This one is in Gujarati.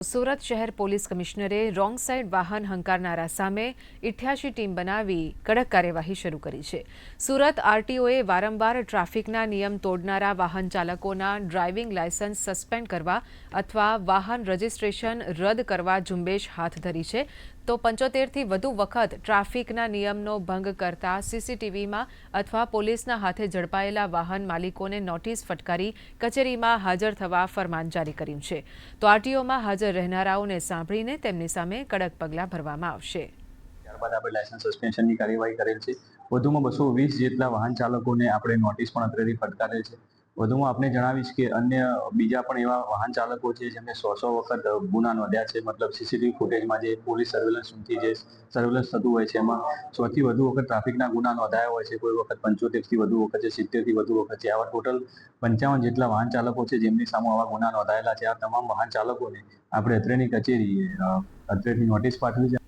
સુરત શહેર પોલીસ કમિશનરે રોંગ સાઇડ વાહન હંકારનારા સામે ઇઠ્યાસી ટીમ બનાવી કડક કાર્યવાહી શરૂ કરી છે. સુરત આરટીઓએ વારંવાર ટ્રાફિકના નિયમ તોડનારા વાહન ચાલકોના ડ્રાઇવિંગ લાયસન્સ સસ્પેન્ડ કરવા અથવા વાહન રજિસ્ટ્રેશન રદ કરવા ઝુંબેશ હાથ ધરી છે. તો પંચોતેરથી વધુ વખત ટ્રાફિકના નિયમનો ભંગ કરતા સીસીટીવીમાં અથવા પોલીસના હાથે ઝડપાયેલા વાહન માલિકોને નોટિસ ફટકારી કચેરીમાં હાજર થવા ફરમાન જારી કર્યું છે. તો આરટીઓમાં હાજર રહેનારાઓને સાંભળીને તેમની સામે કડક પગલાં ભરવામાં આવશે. ત્યારબાદ આપણે લાયસન્સ સસ્પેન્શનની કાર્યવાહી કરેલ છે. વધુમાં બસો વીસ જેટલા વાહન ચાલકોને આપણે નોટિસ પણ અત્રેથી ફટકારેલ છે. વધુમાં આપણે જણાવીશ કે અન્ય બીજા પણ એવા વાહન ચાલકો છે, જેમને સો સો વખત ગુના નોંધ્યા છે. મતલબ સીસીટીવી ફૂટેજમાં જે પોલીસ સર્વેલન્સથી જે સર્વેલન્સ થતું હોય છે, એમાં સોથી વધુ વખત ટ્રાફિકના ગુના નોંધાયા હોય છે. કોઈ વખત પંચોતેરથી વધુ વખત છે સિત્તેરથી વધુ વખત છે. આવા ટોટલ પંચાવન જેટલા વાહન ચાલકો છે, જેમની સામે આવા ગુના નોંધાયેલા છે. આ તમામ વાહન ચાલકોને આપણે અત્રેની કચેરીએ અત્રેની નોટિસ પાઠવી છે.